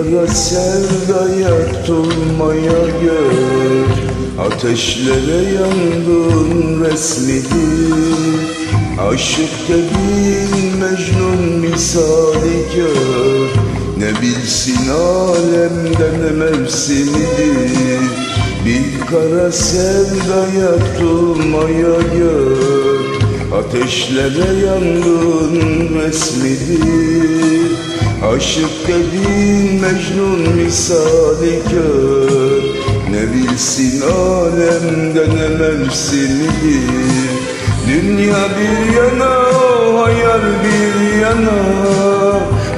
kara sevdaya tutulmaya gör Ateşlere yandın resmidir. Aşık dediğin Mecnun misali gör. Ne bilsin alemde ne mevsimidir. Bir kara sevdaya tutulmaya gör Ateşlere yangın resmidir Aşık dediğin Mecnun misali kör. Ne bilsin alemde ne mevsimidir Dünya bir yana o hayal bir yana.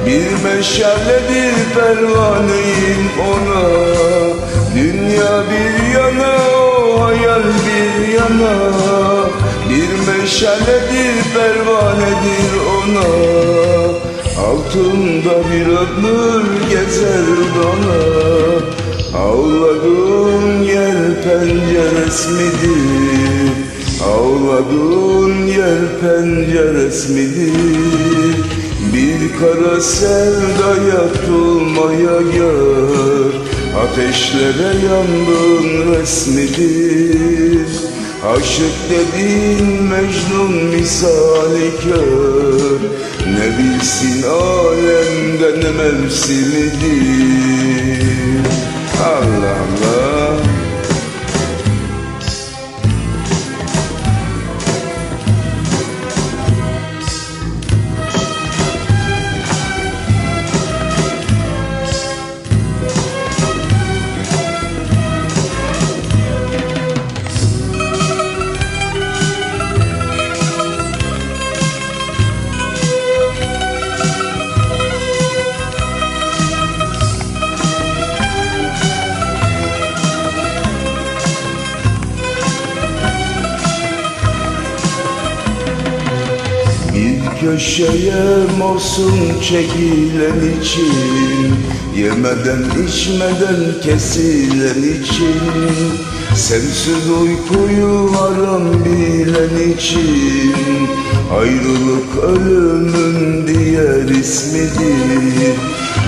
Bir meşaledir pervaneyim ona. Dünya bir yana o hayal bir yana. Bir meşaledir pervanedir ona Altında bir ömür gezer dona Ağladığın yer penceresi midir? Ağladığın yer penceresi midir? Bir kara sevdaya tutulmaya gör Ateşlere yandın resmidir Aşık dediğin Mecnun misali kör. Ne bilsin alemde ne mevsimidir köşeye mosun çekilen için Yemeden içmeden kesilen için Sensiz uykuyu haram bilen için Ayrılık ölümün diğer ismidir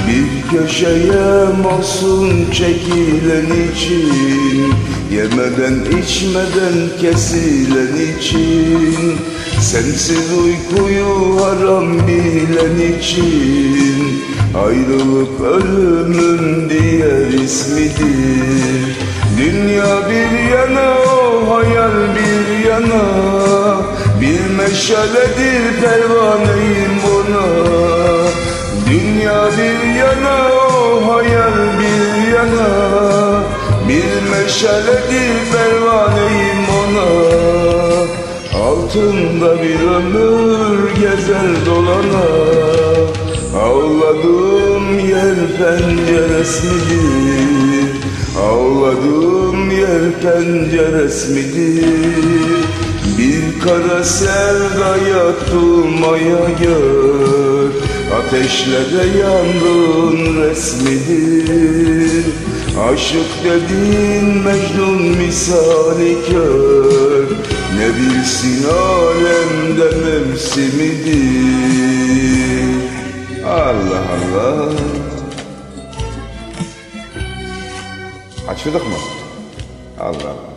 Bir köşeye mosun çekilen için Yemeden içmeden kesilen için Sensiz uykuyu haram bilen için Ayrılık ölümün diğer ismidir. Dünya bir yana o hayal bir yana Bir meşaledir pervaneyim buna yana o hayal bir yana Bir meşaledir pervaneyim ona Altında bir ömür gezer dolana Ağladığım yer penceresi midir? Ağladığım yer penceresi midir? Bir kara sevdaya tutulmaya gör Ateşlere yandın resmidir. Aşık dediğin Mecnun misali kör. Ne bilsin alemde mevsimidir. Allah Allah. Açıldık mı? Allah Allah